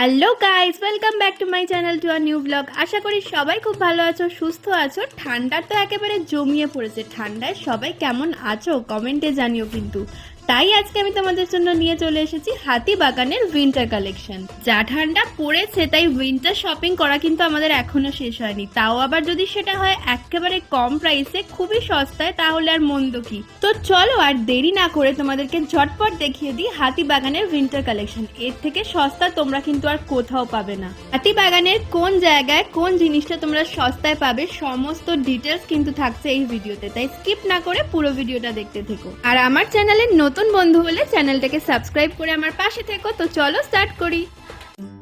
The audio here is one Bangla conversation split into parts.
Hello guys, welcome back to my channel to our new vlog. আশা করি সবাই খুব ভালো আছো, সুস্থ আছো। ঠান্ডা তো একেবারে জমিয়ে পড়েছে। ঠান্ডায় সবাই কেমন আছো? কমেন্টে জানিও কিন্তু। তাই আজকে আমি তোমাদের জন্য নিয়ে চলে এসেছি হাতি বাগানের উইন্টার কালেকশন যা ঠান্ডা পড়েছে, তাই উইন্টার শপিং করা কিন্তু আমাদের এখনও শেষ হয়নি। তাও আবার যদি সেটা হয় একেবারে কম প্রাইসে খুবই সস্তায়, তাহলে আর মন্দ কি? তো চলো আর দেরি না করে তোমাদেরকে ঝটপট দেখিয়ে দিই হাতি বাগানের উইন্টার কালেকশন এর থেকে সস্তা তোমরা কিন্তু আর কোথাও পাবে না। হাতি বাগানের কোন জায়গায় কোন জিনিসটা তোমরা সস্তায় পাবে, সমস্ত ডিটেলস কিন্তু থাকছে এই ভিডিওতে তাই স্কিপ না করে পুরো ভিডিওটা দেখতে থেকো। আর আমার চ্যানেলের নতুন বন্ধু হলে চ্যানেলটাকে সাবস্ক্রাইব করে আমার পাশে থেকো। তো চলো স্টার্ট করি।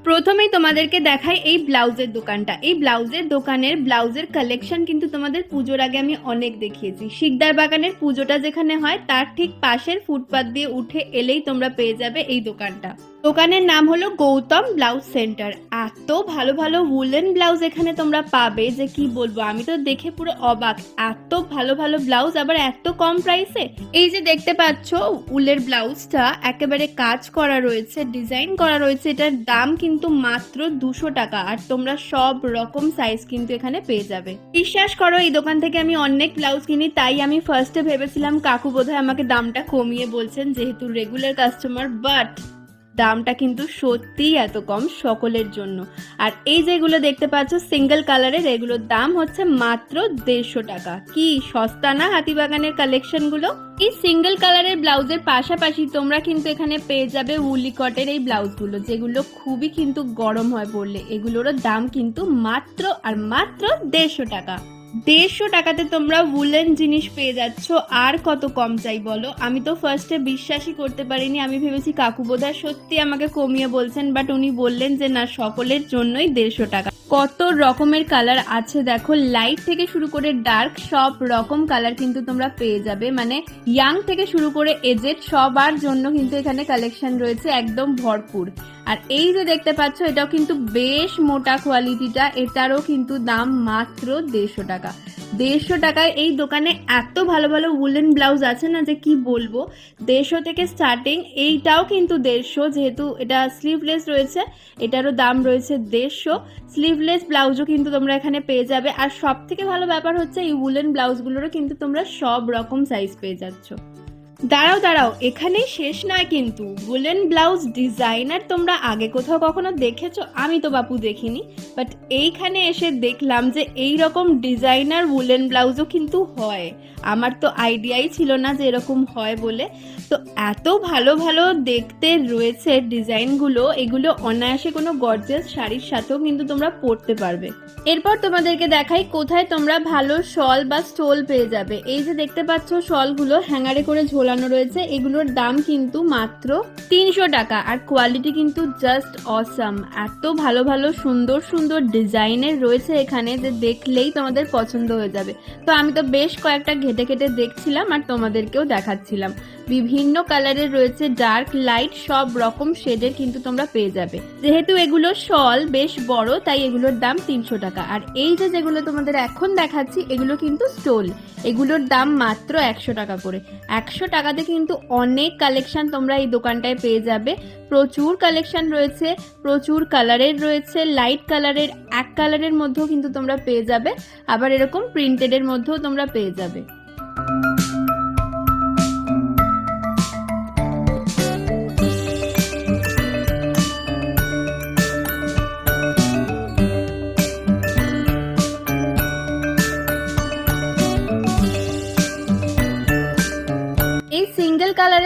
প্রথমেই তোমাদেরকে দেখাই এই ব্লাউজের দোকানটা। এই ব্লাউজের দোকানের ব্লাউজের কালেকশন কিন্তু তোমাদের পুজোর আগে আমি অনেক দেখিয়েছি। শিকদার বাগানের পুজোটা যেখানে হয়, তার ঠিক পাশের ফুটপাত দিয়ে উঠে এলেই তোমরা পেয়ে যাবে এই দোকানটা। দোকানের নাম হলো গৌতম ব্লাউজ সেন্টার। এত ভালো ভালো উলেন ব্লাউজ এখানে তোমরা পাবে যে কি বলব? আমি তো দেখে পুরো অবাক। এত ভালো ভালো ব্লাউজ, আবার এত কম প্রাইসে এই যে দেখতে পাচ্ছ উলের ব্লাউজটা একেবারে কাজ করা রয়েছে ডিজাইন করা রয়েছে। এটার দাম কিন্তু মাত্র দুশো টাকা, আর তোমরা সব রকম সাইজ কিন্তু এখানে পেয়ে যাবে। বিশ্বাস করো, এই দোকান থেকে আমি অনেক ব্লাউজ কিনি, তাই আমি ফার্স্টে ভেবেছিলাম কাকু বোধহয় আমাকে দামটা কমিয়ে বলছেন, যেহেতু রেগুলার কাস্টমার বাট দামটা কিন্তু সত্যিই এত কম সকলের জন্য। আর এই যেগুলো দেখতে পাচ্ছ সিঙ্গেল কালারের এগুলোর দাম হচ্ছে মাত্র দেড়শো টাকা। কি সস্তা না হাতিবাগানের কালেকশনগুলো এই সিঙ্গেল কালারের ব্লাউজের পাশাপাশি তোমরা কিন্তু এখানে পেয়ে যাবে উলি কটের এই ব্লাউজগুলো, যেগুলো খুবই কিন্তু গরম হয় পড়লে। এগুলোরও দাম কিন্তু মাত্র আর মাত্র দেড়শো টাকা। দেড়শো টাকাতে তোমরা উলেন জিনিস পেয়ে যাচ্ছ। আর কত কম চাই বলো? আমি তো ফার্স্টে বিশ্বাসই করতে পারিনি। আমি ভেবেছি কাকু বোধহয় সত্যি আমাকে কমিয়ে বলছেন বাট উনি বললেন যে না, সকলের জন্যই দেড়শো টাকা। কত রকমের কালার আছে? দেখো লাইট থেকে শুরু করে ডার্ক সব রকম কালার কিন্তু তোমরা পেয়ে যাবে। মানে ইয়াং থেকে শুরু করে এজেড সবার জন্য কিন্তু এখানে কালেকশন রয়েছে একদম ভরপুর। আর এই যে দেখতে পাচ্ছ, এটাও কিন্তু বেশ মোটা কোয়ালিটিটা এটারও কিন্তু দাম মাত্র দেড়শো টাকা। দেড়শো টাকায় এই দোকানে এত ভালো ভালো উলেন ব্লাউজ আছে না যে কি বলব? দেড়শো থেকে স্টার্টিং এইটাও কিন্তু দেড়শো, যেহেতু এটা স্লিভলেস রয়েছে, এটারও দাম রয়েছে দেড়শো। স্লিভলেস ব্লাউজও কিন্তু তোমরা এখানে পেয়ে যাবে। আর সব থেকে ভালো ব্যাপার হচ্ছে এই উলেন ব্লাউজগুলোরও কিন্তু তোমরা সব রকম সাইজ পেয়ে যাচ্ছ। দাঁড়াও দাঁড়াও, এখানেই শেষ নয় কিন্তু। উলেন ব্লাউজ ডিজাইনার তোমরা আগে কোথাও কখনো দেখেছ? আমি তো বাপু দেখিনি। বাট এইখানে এসে দেখলাম যে এই রকম ডিজাইনার উলেন ব্লাউজও কিন্তু হয়। আমার তো আইডিয়াই ছিল না যে এরকম হয় বলে। তো এত ভালো ভালো দেখতে রয়েছে ডিজাইনগুলো, এগুলো অনায়াসে কোনো গর্জেস শাড়ির সাথেও কিন্তু তোমরা পরতে পারবে। এরপর তোমাদেরকে দেখাই কোথায় তোমরা ভালো শল বা স্টোল পেয়ে যাবে। এই যে দেখতে পাচ্ছ, শলগুলো হ্যাঙ্গারে করে ঝোলানো রয়েছে। এগুলোর দাম কিন্তু মাত্র তিনশো টাকা। আর কোয়ালিটি কিন্তু জাস্ট অসাম এত ভালো ভালো, সুন্দর সুন্দর ডিজাইনের রয়েছে এখানে যে দেখলেই তোমাদের পছন্দ হয়ে যাবে। তো আমি তো বেশ কয়েকটা ঘেটে ঘেটে দেখছিলাম আর তোমাদেরকেও দেখাচ্ছিলাম। বিভিন্ন কালারের রয়েছে ডার্ক লাইট সব রকম শেডের কিন্তু তোমরা পেয়ে যাবে। যেহেতু এগুলো শল বেশ বড়, তাই এগুলোর দাম তিনশো টাকা। আর এই যে যেগুলো তোমাদের এখন দেখাচ্ছি, এগুলো কিন্তু স্টোল এগুলোর দাম মাত্র একশো টাকা করে। একশো টাকাতে কিন্তু অনেক কালেকশন তোমরা এই দোকানটায় পেয়ে যাবে। প্রচুর কালেকশন রয়েছে, প্রচুর কালারের রয়েছে লাইট কালারের এক কালারের মধ্যেও কিন্তু তোমরা পেয়ে যাবে। আবার এরকম প্রিন্টেডের মধ্যেও তোমরা পেয়ে যাবে।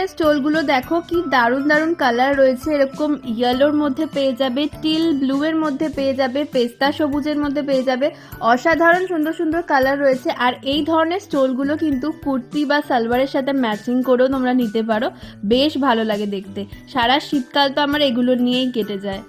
কালারের স্টোলগুলো দেখো, কি দারুণ দারুণ কালার রয়েছে। এরকম ইয়েলোর মধ্যে পেয়ে যাবে টিল ব্লু এর মধ্যে পেয়ে যাবে, পেস্তা সবুজের মধ্যে পেয়ে যাবে। অসাধারণ সুন্দর সুন্দর কালার রয়েছে। আর এই ধরনের স্টোলগুলো কিন্তু কুর্তি বা সালোয়ারের সাথে ম্যাচিং করেও তোমরা নিতে পারো। বেশ ভালো লাগে দেখতে। সারা শীতকাল তো আমার এগুলো নিয়েই কেটে যায়।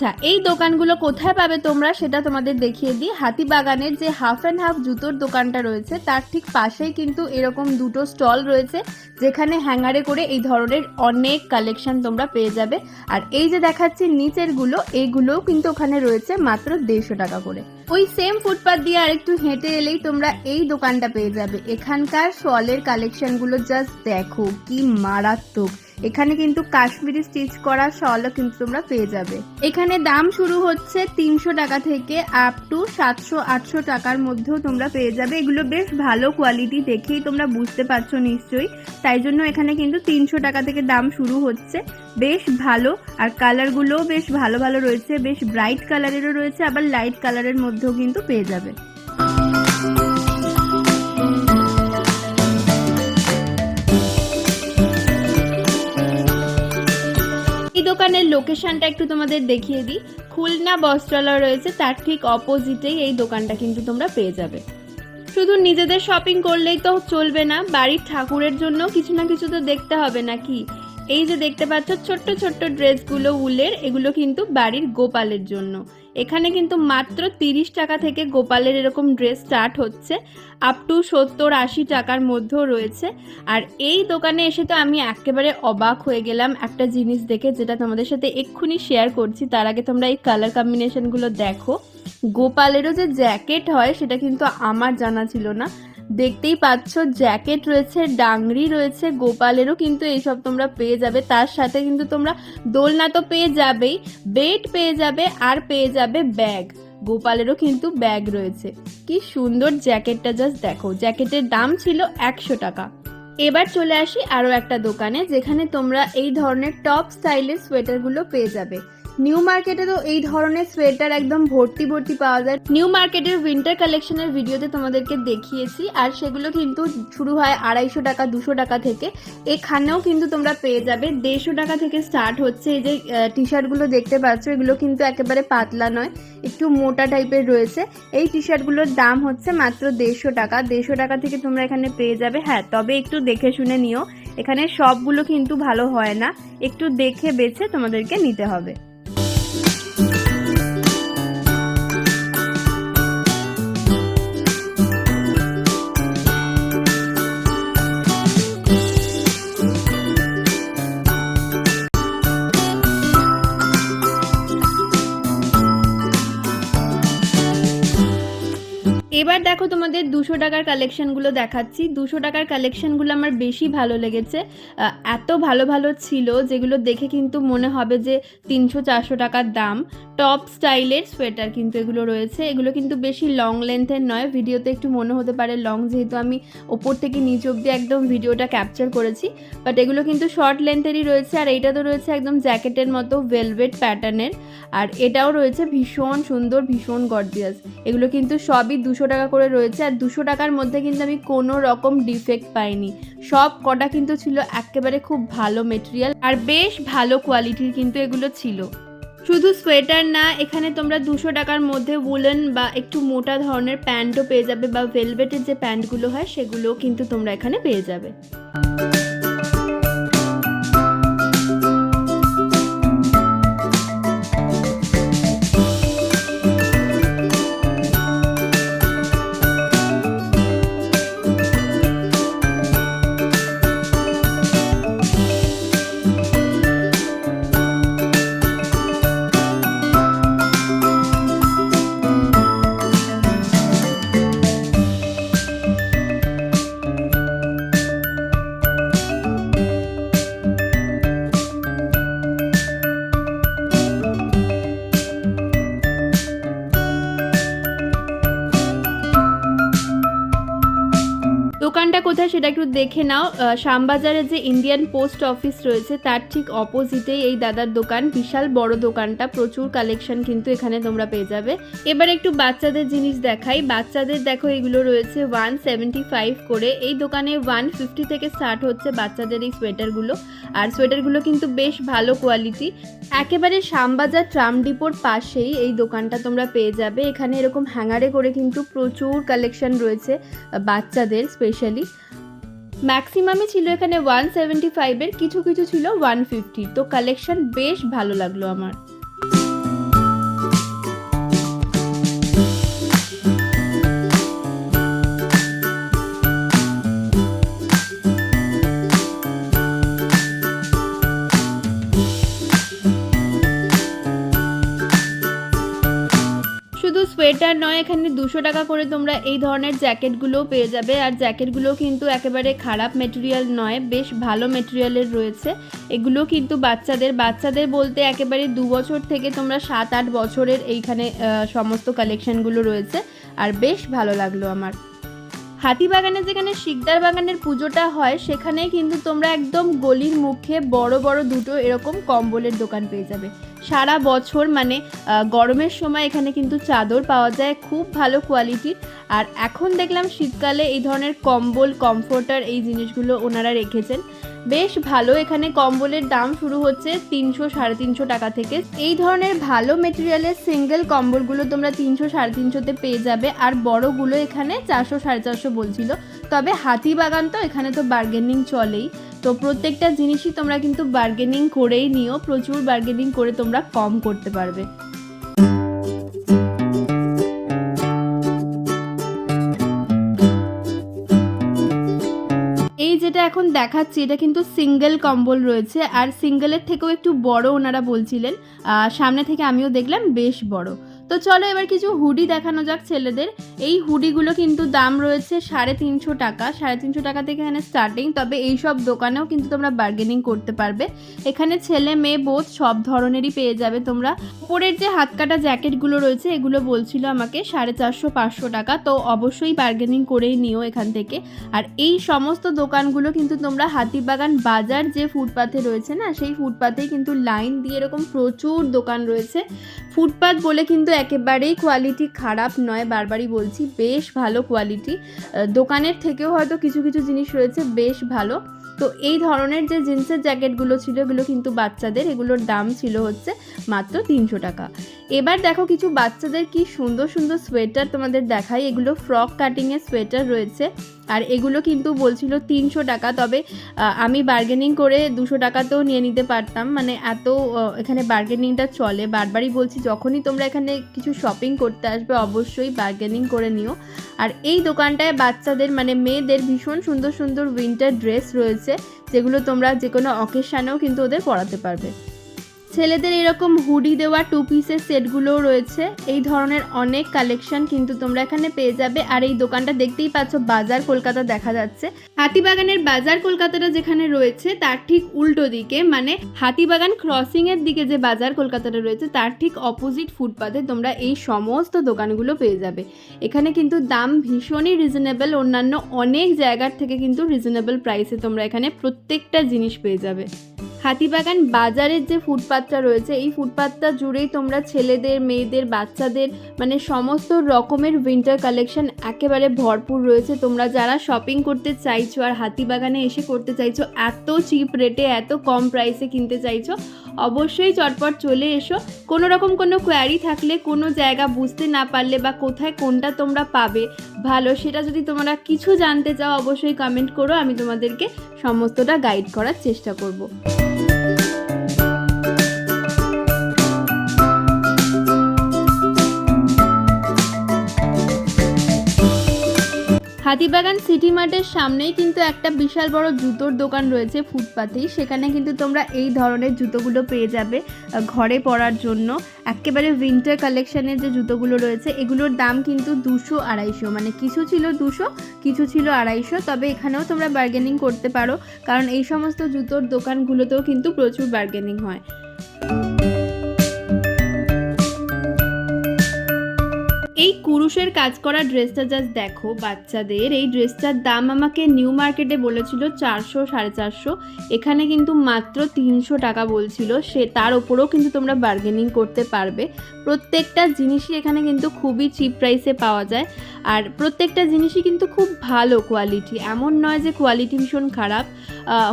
আচ্ছা এই দোকানগুলো কোথায় পাবে তোমরা সেটা তোমাদের দেখিয়ে দিই। হাতিবাগানের যে হাফ অ্যান্ড হাফ জুতোর দোকানটা রয়েছে, তার ঠিক পাশেই কিন্তু এরকম দুটো স্টল রয়েছে, যেখানে হ্যাঙ্গারে করে এই ধরনের অনেক কালেকশন তোমরা পেয়ে যাবে। আর এই যে দেখাচ্ছি নিচেরগুলো এইগুলোও কিন্তু ওখানে রয়েছে মাত্র দেড়শো টাকা করে। ওই সেম ফুটপাথ দিয়ে আরেকটু হেঁটে এলেই তোমরা এই দোকানটা পেয়ে যাবে। এখানকার শলের কালেকশনগুলো জাস্ট দেখো, কি মারাত্মক। এখানে কিন্তু কাশ্মীরি স্টিচ করা শলও কিন্তু তোমরা পেয়ে যাবে। এখানে দাম শুরু হচ্ছে তিনশো টাকা থেকে আপ টু সাতশো, আটশো টাকার মধ্যেও তোমরা পেয়ে যাবে। এগুলো বেশ ভালো কোয়ালিটি দেখেই তোমরা বুঝতে পারছ নিশ্চয়ই। তাই জন্য এখানে কিন্তু তিনশো টাকা থেকে দাম শুরু হচ্ছে। বেশ ভালো আর কালারগুলোও বেশ ভালো ভালো রয়েছে। বেশ ব্রাইট কালারেরও রয়েছে, আবার লাইট কালারের মধ্যেও কিন্তু পেয়ে যাবে। দোকানের লোকেশনটা একটু তোমাদের দেখিয়ে দিই। খুলনা বস্ত্রালয় রয়েছে, তার ঠিক অপোজিটেই এই দোকানটা কিন্তু তোমরা পেয়ে যাবে। শুধু নিজেদের শপিং করলেই তো চলবে না, বাড়ির ঠাকুরের জন্য কিছু না কিছু তো দেখতে হবে নাকি? এই যে দেখতে পাচ্ছ, ছোট্ট ছোট্ট ড্রেসগুলো উলের, এগুলো কিন্তু বাড়ির গোপালের জন্য। এখানে কিন্তু মাত্র তিরিশ টাকা থেকে গোপালের এরকম ড্রেস স্টার্ট হচ্ছে আপ টু সত্তর, আশি টাকার মধ্যেও রয়েছে। আর এই দোকানে এসে তো আমি একেবারে অবাক হয়ে গেলাম একটা জিনিস দেখে, যেটা তোমাদের সাথে এক্ষুনি শেয়ার করছি। তার আগে তোমরা এই কালার কম্বিনেশনগুলো দেখো। গোপালেরও যে জ্যাকেট হয়, সেটা কিন্তু আমার জানা ছিল না। দেখতেই পাচ্ছ, জ্যাকেট রয়েছে, ডাংরি রয়েছে, গোপালেরও কিন্তু এইসব তোমরা পেয়ে যাবে। তার সাথে কিন্তু তোমরা দোলনা তো পেয়ে যাবেই, বেড পেয়ে যাবে আর পেয়ে যাবে ব্যাগ। গোপালেরও কিন্তু ব্যাগ রয়েছে। কি সুন্দর জ্যাকেটটা, জাস্ট দেখো, জ্যাকেটের দাম ছিল একশো টাকা। এবার চলে আসি আরও একটা দোকানে, যেখানে তোমরা এই ধরনের টপ স্টাইলের সোয়েটারগুলো পেয়ে যাবে। নিউ মার্কেটে তো এই ধরনের সোয়েটার একদম ভর্তি ভর্তি পাওয়া যায়। নিউ মার্কেটের উইন্টার কালেকশনের ভিডিওতে তোমাদেরকে দেখিয়েছি। আর সেগুলো কিন্তু শুরু হয় আড়াইশো টাকা, দুশো টাকা থেকে। এখানেও কিন্তু তোমরা পেয়ে যাবে। দেড়শো টাকা থেকে স্টার্ট হচ্ছে। এই যে টি শার্টগুলো দেখতে পাচ্ছ, এগুলো কিন্তু একেবারে পাতলা নয়, একটু মোটা টাইপের রয়েছে। এই টি শার্টগুলোর দাম হচ্ছে মাত্র দেড়শো টাকা। দেড়শো টাকা থেকে তোমরা এখানে পেয়ে যাবে। হ্যাঁ তবে একটু দেখে শুনে নিও। এখানে সবগুলো কিন্তু ভালো হয় না। একটু দেখে বেছে তোমাদেরকে নিতে হবে। এবার দেখো তোমাদের দুশো টাকার কালেকশনগুলো দেখাচ্ছি। দুশো টাকার কালেকশনগুলো আমার বেশি ভালো লেগেছে। এত ভালো ভালো ছিল যেগুলো দেখে কিন্তু মনে হবে যে তিনশো চারশো টাকার দাম। টপ স্টাইলের সোয়েটার কিন্তু এগুলো রয়েছে। এগুলো কিন্তু বেশি লং লেন্থের নয়। ভিডিওতে একটু মনে হতে পারে লং যেহেতু আমি ওপর থেকে নিচ অব্দি একদম ভিডিওটা ক্যাপচার করেছি। বাট এগুলো কিন্তু শর্ট লেন্থেরই রয়েছে আর এইটা তো রয়েছে একদম জ্যাকেটের মতো ভেলভেট প্যাটার্নের আর এটাও রয়েছে ভীষণ সুন্দর, ভীষণ গর্জিয়াস এগুলো কিন্তু সবই দুশো টাকা করে রয়েছে আর দুশো টাকার মধ্যে কিন্তু আমি কোনো রকম ডিফেক্ট পাইনি। সব কটা কিন্তু ছিল একেবারে খুব ভালো মেটেরিয়াল আর বেশ ভালো কোয়ালিটির কিন্তু এগুলো ছিল। শুধু সোয়েটার না, এখানে তোমরা দুশো টাকার মধ্যে উলেন বা একটু মোটা ধরনের প্যান্টও পেয়ে যাবে বা ভেলভেটের যে প্যান্টগুলো হয়, সেগুলোও কিন্তু তোমরা এখানে পেয়ে যাবে। দেখে নাও শ্যামবাজারে যে ইন্ডিয়ান পোস্ট অফিস রয়েছে, তার ঠিক অপোজিটেই এই দাদার দোকান, বিশাল বড় দোকানটা, প্রচুর কালেকশন কিন্তু এখানে তোমরা পেয়ে যাবে। এবার একটু বাচ্চাদের জিনিস দেখাই। বাচ্চাদের দেখো, এগুলো রয়েছে ওয়ান সেভেন্টি ফাইভ করে। এই দোকানে ওয়ান ফিফটি থেকে স্টার্ট হচ্ছে বাচ্চাদের এই সোয়েটারগুলো আর সোয়েটারগুলো কিন্তু বেশ ভালো কোয়ালিটি একেবারে শ্যামবাজার ট্রাম ডিপোর পাশেই এই দোকানটা তোমরা পেয়ে যাবে। এখানে এরকম হ্যাঙ্গারে করে কিন্তু প্রচুর কালেকশন রয়েছে বাচ্চাদের স্পেশালি ম্যাক্সিমামই ছিল এখানে ওয়ান সেভেন্টি ফাইভের কিছু কিছু ছিল ওয়ান ফিফটি তো কালেকশন বেশ ভালো লাগল আমার। সোয়েটার নয়, এখানে দুশো টাকা করে তোমরা এই ধরনের জ্যাকেটগুলোও পেয়ে যাবে। আর জ্যাকেটগুলো কিন্তু একেবারে খারাপ মেটেরিয়াল নয়, বেশ ভালো মেটেরিয়ালের রয়েছে। এগুলো কিন্তু বাচ্চাদের বাচ্চাদের বলতে একেবারে দু বছর থেকে তোমরা সাত আট বছরের এইখানে সমস্ত কালেকশনগুলো রয়েছে। আর বেশ ভালো লাগল আমার। হাতিবাগানে যেখানে শিকদার বাগানের পুজোটা হয় সেখানে কিন্তু তোমরা একদম গলির মুখে বড় বড় দুটো এরকম কম্বলের দোকান পেয়ে যাবে। সারা বছর মানে গরমের সময় এখানে কিন্তু চাদর পাওয়া যায়, খুব ভালো কোয়ালিটির আর এখন দেখলাম শীতকালে এই ধরনের কম্বল কমফোর্টার এই জিনিসগুলো ওনারা রেখেছেন। বেশ ভালো এখানে কম্বলের দাম শুরু হচ্ছে তিনশো, সাড়ে তিনশো টাকা থেকে। এই ধরনের ভালো মেটেরিয়ালের সিঙ্গেল কম্বলগুলো তোমরা তিনশো, সাড়ে তিনশোতে পেয়ে যাবে। আর বড়গুলো এখানে চারশো, সাড়ে চারশো বলছিল। তবে হাতিবাগান তো এখানে তো বার্গেনিং চলেই। তো প্রত্যেকটা জিনিসই তোমরা কিন্তু বার্গেনিং করেই নিও। প্রচুর বার্গেনিং করে তোমরা কম করতে পারবে। এখন দেখাচ্ছি, এটা কিন্তু সিঙ্গেল কম্বল রয়েছে। আর সিঙ্গেলের থেকেও একটু বড় ওনারা বলছিলেন। সামনে থেকে আমিও দেখলাম, বেশ বড়। তো চলো এবার কিছু হুডি দেখানো যাক ছেলেদের। এই হুডিগুলো কিন্তু দাম রয়েছে সাড়ে তিনশো টাকা। সাড়ে তিনশো টাকা থেকে এখানে স্টার্টিং তবে এই সব দোকানেও কিন্তু তোমরা বার্গেনিং করতে পারবে। এখানে ছেলে মেয়ে বোধ সব ধরনেরই পেয়ে যাবে তোমরা। উপরের যে হাত কাটা জ্যাকেটগুলো রয়েছে, এগুলো বলছিল আমাকে সাড়ে চারশো পাঁচশো টাকা। তো অবশ্যই বার্গেনিং করেই নিও এখান থেকে। আর এই সমস্ত দোকানগুলো কিন্তু তোমরা হাতিবাগান বাজার যে ফুটপাথে রয়েছে না, সেই ফুটপাথে কিন্তু লাইন দিয়ে এরকম প্রচুর দোকান রয়েছে। ফুটপাথ বলে কিন্তু একেবারেই কোয়ালিটি খারাপ নয়, বারবারই বলছি, বেশ ভালো কোয়ালিটি দোকানের থেকেও হয়তো কিছু কিছু জিনিস রয়েছে, বেশ ভালো। তো এই ধরনের যে জিন্সের জ্যাকেটগুলো ছিল, এগুলো কিন্তু বাচ্চাদের, এগুলোর দাম ছিল হচ্ছে মাত্র তিনশো টাকা। এবার দেখো কিছু বাচ্চাদের কি সুন্দর সুন্দর সোয়েটার তোমাদের দেখাই। এগুলো ফ্রক কাটিংয়ের সোয়েটার রয়েছে, আর এগুলো কিন্তু বলছিল তিনশো টাকা তবে আহ, আমি বার্গেনিং করে দুশো টাকাতেও নিয়ে নিতে পারতাম। মানে এত এখানে বার্গেনিংটা চলে। বারবারই বলছি যখনই তোমরা এখানে কিছু শপিং করতে আসবে অবশ্যই বার্গেনিং করে নিও। আর এই দোকানটায় বাচ্চাদের মানে মেয়েদের ভীষণ সুন্দর সুন্দর উইন্টার ড্রেস রয়েছে যেগুলো তোমরা যে কোনো অকেশানেও কিন্তু ওদের পড়াতে পারবে। ছেলেদের এরকম হুডি দেওয়া টু পিসের সেটগুলোও রয়েছে। এই ধরনের অনেক কালেকশন কিন্তু তোমরা এখানে পেয়ে যাবে। আর এই দোকানটা দেখতেই পাচ্ছ, বাজার কলকাতা দেখা যাচ্ছে। হাতিবাগানের বাজার কলকাতাটা যেখানে রয়েছে, তার ঠিক উল্টো দিকে মানে হাতিবাগান ক্রসিং এর দিকে যে বাজার কলকাতাটা রয়েছে, তার ঠিক অপোজিট ফুটপাথে তোমরা এই সমস্ত দোকানগুলো পেয়ে যাবে। এখানে কিন্তু দাম ভীষণই রিজনেবল অন্যান্য অনেক জায়গার থেকে কিন্তু রিজনেবল প্রাইসে তোমরা এখানে প্রত্যেকটা জিনিস পেয়ে যাবে। হাতিবাগান বাজারের যে ফুটপাথটা রয়েছে, এই ফুটপাথটা জুড়েই তোমরা ছেলেদের, মেয়েদের, বাচ্চাদের মানে সমস্ত রকমের উইন্টার কালেকশন একেবারে ভরপুর রয়েছে। তোমরা যারা শপিং করতে চাইছো আর হাতিবাগানে এসে করতে চাইছো, এত চিপ রেটে এত কম প্রাইসে কিনতে চাইছো, অবশ্যই চটপট চলে এসো। কোনো রকম কোনো কোয়ারি থাকলে, কোনো জায়গা বুঝতে না পারলে বা কোথায় কোনটা তোমরা পাবে, ভালো, সেটা যদি তোমরা কিছু জানতে চাও, অবশ্যই কমেন্ট করো, আমি তোমাদেরকে সমস্তটা গাইড করার চেষ্টা করব। হাতিবাগান সিটি মার্টের সামনেই কিন্তু একটা বিশাল বড় জুতোর দোকান রয়েছে ফুটপাতেই। সেখানে কিন্তু তোমরা এই ধরনের জুতোগুলো পেয়ে যাবে ঘরে পরার জন্য। একেবারে উইন্টার কালেকশনের যে জুতোগুলো রয়েছে, এগুলোর দাম কিন্তু দুশো আড়াইশো। মানে কিছু ছিল দুশো, কিছু ছিল আড়াইশো। তবে এখানেও তোমরা বার্গেনিং করতে পারো, কারণ এই সমস্ত জুতোর দোকানগুলোতেও কিন্তু প্রচুর বার্গেনিং হয়। এই কুরুশের কাজ করা ড্রেসটা জাস্ট দেখো, বাচ্চাদের। এই ড্রেসটার দাম আমাকে নিউ মার্কেটে বলেছিল চারশো, সাড়ে চারশো। এখানে কিন্তু মাত্র তিনশো টাকা বলছিল। সে, তার ওপরেও কিন্তু তোমরা বার্গেনিং করতে পারবে। প্রত্যেকটা জিনিসই এখানে কিন্তু খুবই চিপ প্রাইসে পাওয়া যায়। আর প্রত্যেকটা জিনিসই কিন্তু খুব ভালো কোয়ালিটি এমন নয় যে কোয়ালিটি ভীষণ খারাপ।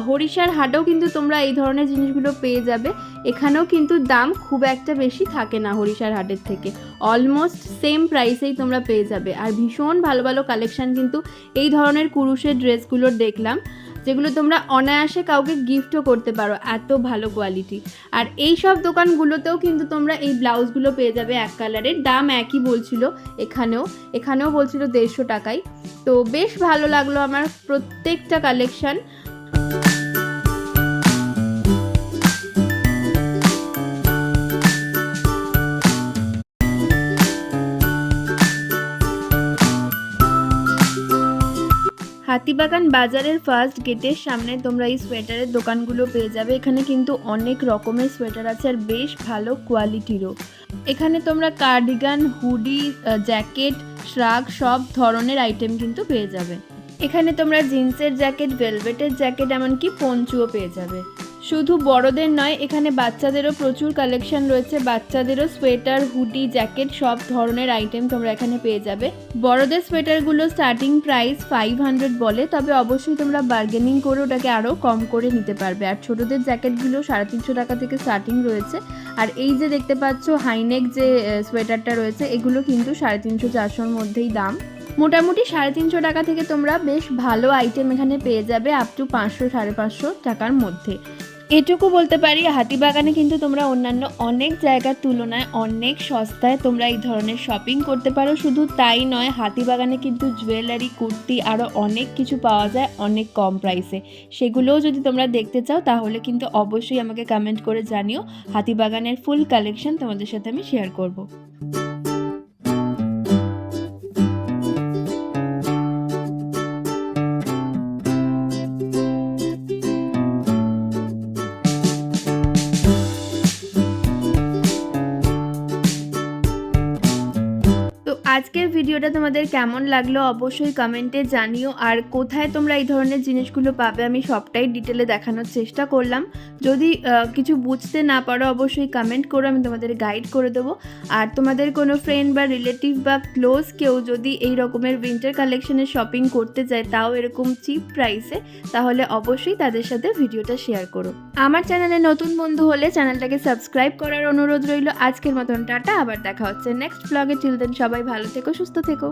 হরিষার হাটেও কিন্তু তোমরা এই ধরনের জিনিসগুলো পেয়ে যাবে। এখানেও কিন্তু দাম খুব একটা বেশি থাকে না হরিষার হাটের থেকে। অলমোস্ট সেম প্রাইসেই তোমরা পেয়ে যাবে। আর ভীষণ ভালো ভালো কালেকশান কিন্তু এই ধরনের কুরুশের ড্রেসগুলোর দেখলাম, যেগুলো তোমরা অনায়াসে কাউকে গিফটও করতে পারো, এত ভালো কোয়ালিটি আর এই সব দোকানগুলোতেও কিন্তু তোমরা এই ব্লাউজগুলো পেয়ে যাবে এক কালারের দাম একই বলছিল এখানেও এখানেও বলছিল দেড়শো টাকায়। তো বেশ ভালো লাগল আমার প্রত্যেকটা কালেকশন হাতিবাগান বাজারের ফার্স্ট গেটের সামনে তোমরা এই সোয়েটারের দোকানগুলো পেয়ে যাবে। এখানে কিন্তু অনেক রকমের সোয়েটার আছে আর বেশ ভালো কোয়ালিটিরও এখানে তোমরা কার্ডিগান হুডি জ্যাকেট শ্রাগ সব ধরনের আইটেম কিন্তু পেয়ে যাবে। এখানে তোমরা জিন্সের জ্যাকেট ভেলভেটের জ্যাকেট এমনকি পঞ্চুও পেয়ে যাবে। শুধু বড়দের নয়, এখানে বাচ্চাদেরও প্রচুর কালেকশন রয়েছে। বাচ্চাদেরও সোয়েটার হুডি জ্যাকেট সব ধরনের আইটেম তোমরা এখানে পেয়ে যাবে। বড়দের সোয়েটারগুলো স্টার্টিং প্রাইস ফাইভ হান্ড্রেড বলে, তবে অবশ্যই তোমরা বার্গেনিং করে ওটাকে আরও কম করে নিতে পারবে। আর ছোটদের জ্যাকেটগুলো সাড়ে তিনশো টাকা থেকে স্টার্টিং রয়েছে। আর এই যে দেখতে পাচ্ছ হাইনেক যে সোয়েটারটা রয়েছে, এগুলো কিন্তু সাড়ে তিনশো, চারশোর মধ্যেই দাম। মোটামুটি সাড়ে তিনশো টাকা থেকে তোমরা বেশ ভালো আইটেম এখানে পেয়ে যাবে আপ টু পাঁচশো, সাড়ে পাঁচশো টাকার মধ্যে। এটুকু বলতে পারি, হাতিবাগানে কিন্তু তোমরা অন্যান্য অনেক জায়গার তুলনায় অনেক সস্তায় তোমরা এই ধরনের শপিং করতে পারো। শুধু তাই নয়, হাতিবাগানে কিন্তু জুয়েলারি কুর্তি আরও অনেক কিছু পাওয়া যায় অনেক কম প্রাইসে সেগুলোও যদি তোমরা দেখতে চাও, তাহলে কিন্তু অবশ্যই আমাকে কমেন্ট করে জানিও। হাতিবাগানের ফুল কালেকশন তোমাদের সাথে আমি শেয়ার করব। ভিডিওটা তোমাদের কেমন লাগল অবশ্যই কমেন্টে জানিও। আর কোথায় তোমরা এই ধরনের জিনিসগুলো পাবে আমি সবটাই ডিটেলে দেখানোর চেষ্টা করলাম। যদি কিছু বুঝতে না পারো অবশ্যই কমেন্ট করো, আমি তোমাদের গাইড করে দেবো। আর তোমাদের কোনো ফ্রেন্ড বা রিলেটিভ বা ক্লোজ কেউ যদি এই রকমের উইন্টার কালেকশনের শপিং করতে চায়, তাও এরকম চিপ প্রাইসে তাহলে অবশ্যই তাদের সাথে ভিডিওটা শেয়ার করো। আমার চ্যানেলে নতুন বন্ধু হলে চ্যানেলটাকে সাবস্ক্রাইব করার অনুরোধ রইল। আজকের মতন টাটা, আবার দেখা হচ্ছে নেক্সট ব্লগে চিলড্রেন সবাই ভালো থেকো সুস্থ থেকো